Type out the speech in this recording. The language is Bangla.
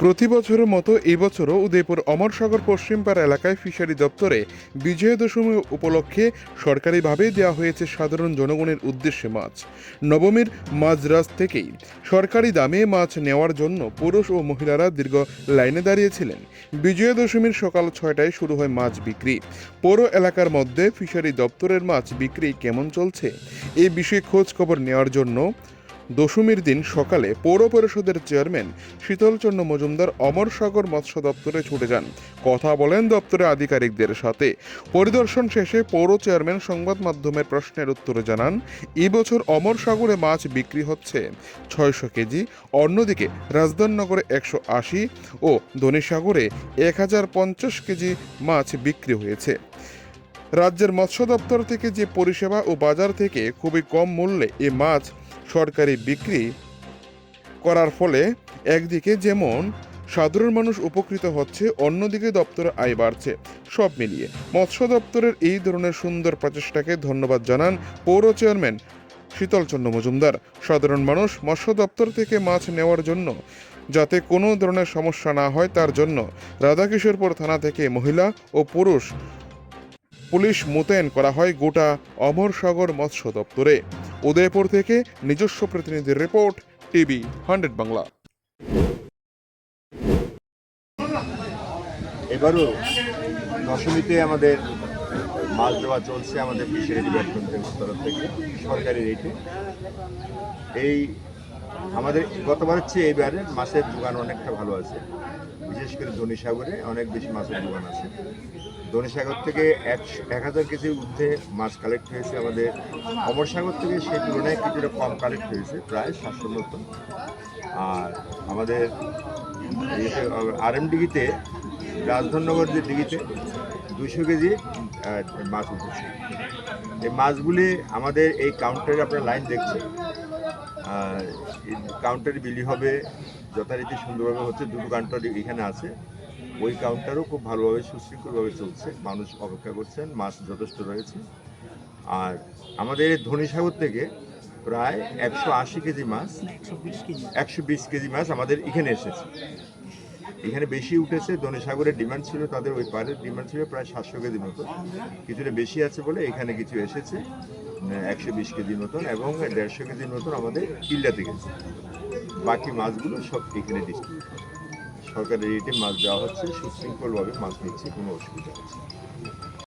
প্রতি বছরের মতো এই বছরও উদয়পুর অমরসাগর পশ্চিমপাড়া এলাকায় ফিশারি দপ্তরে বিজয়া দশমী উপলক্ষে সরকারিভাবে দেওয়া হয়েছে সাধারণ জনগণের উদ্দেশ্যে মাছ। নবমীর মাঝরাত থেকেই সরকারি দামে মাছ নেওয়ার জন্য পুরুষ ও মহিলারা দীর্ঘ লাইনে দাঁড়িয়েছিলেন। বিজয়া দশমীর সকাল ছয়টায় শুরু হয় মাছ বিক্রি। পৌর এলাকার মধ্যে ফিশারি দপ্তরের মাছ বিক্রি কেমন চলছে? এই বিষয়ে খোঁজ খবর নেওয়ার জন্য দশমীর দিন সকালে পৌর পরিষদের চেয়ারম্যান শীতলচন্দ্র মজুমদার অমরসাগর মৎস্য দপ্তরে ছুটে যান। কথা বলেন দপ্তরের আধিকারিকদের সাথে। পরিদর্শন শেষে পৌর চেয়ারম্যান সংবাদ মাধ্যমের প্রশ্নের উত্তরে জানান এবছর অমরসাগরে মাছ বিক্রি হচ্ছে ছয়শো কেজি, অন্যদিকে রাজধানীনগরে একশো আশি ও ধনীসাগরে এক হাজার পঞ্চাশ কেজি মাছ বিক্রি হয়েছে। রাজ্যের মৎস্য দপ্তর থেকে যে পরিষেবা ও বাজার থেকে খুবই কম মূল্যে এ মাছ সরকারি বিক্রি করার ফলে একদিকে যেমন সাধারণ মানুষ উপকৃত হচ্ছে, অন্যদিকে দপ্তরের আয় বাড়ছে। সব মিলিয়ে মৎস্য দপ্তরের এই ধরনের সুন্দর প্রচেষ্টাকে ধন্যবাদ জানান পৌর চেয়ারম্যান শীতলচন্দ্র মজুমদার। সাধারণ মানুষ মৎস্য দপ্তর থেকে মাছ নেওয়ার জন্য যাতে কোনো ধরনের সমস্যা না হয়, তার জন্য রাধাকিশোরপুর থানা থেকে মহিলা ও পুরুষ পুলিশ মোতায়েন করা হয় গোটা অমরসাগর মৎস্য দপ্তরে। উদয়পুর থেকে নিজস্ব প্রতিনিধির রিপোর্ট, টিভি হান্ড্রেড বাংলা। এবারও দশমীতে আমাদের মাছ দেওয়া চলছে আমাদের ফিশারি ডিপার্টমেন্টের তরফ থেকে, সরকারি রেটে এই আমাদের গতবারের চেয়ে এবারে মাছের দোকান অনেকটা ভালো আছে। বিশেষ করে ধনীসাগরে অনেক বেশি মাছের দোকান আছে। ধনীসাগর থেকে এক এক হাজার কেজির ঊর্ধ্বে মাছ কালেক্ট হয়েছে আমাদের। অমর সাগর থেকে সেই তুলনায় কিছুটা কম কালেক্ট হয়েছে, প্রায় সাতশো মতো। আর আমাদের আর এম ডিগিতে রাজধানীনগর যে ডিগিতে দুশো কেজি মাছ উঠেছে। এই মাছগুলি আমাদের এই কাউন্টারে আপনার লাইন এই কাউন্টারে বিলি হবে, যথারীতি সুন্দরভাবে হচ্ছে, দুটো কাউন্টার এখানে আছে। ওই কাউন্টারও খুব ভালোভাবে, সুশৃঙ্খলভাবে চলছে। মানুষ অপেক্ষা করছেন, মাছ যথেষ্ট রয়েছে। আর আমাদের এই ধনীসাগর থেকে প্রায় একশো আশি কেজি মাছ, একশো বিশ কেজি মাছ আমাদের এখানে এসেছে। এখানে বেশি উঠেছে ধনেসাগরের ডিমান্ড ছিল, তাদের ওই পারের ডিমান্ড ছিল প্রায় সাতশো কেজি মতো। কিছুটা বেশি আছে বলে এখানে কিছু এসেছে। একশো বিশ কেজির মতন এবং দেড়শো কেজির মতন আমাদের কিল্লাতে গেছে। বাকি মাছগুলো সব এখানে ডিস্ট্রিবিউট সরকারের রেটে মাছ দেওয়া হচ্ছে, সুশৃঙ্খলভাবে মাছ নিচ্ছে, কোনো অসুবিধা নেই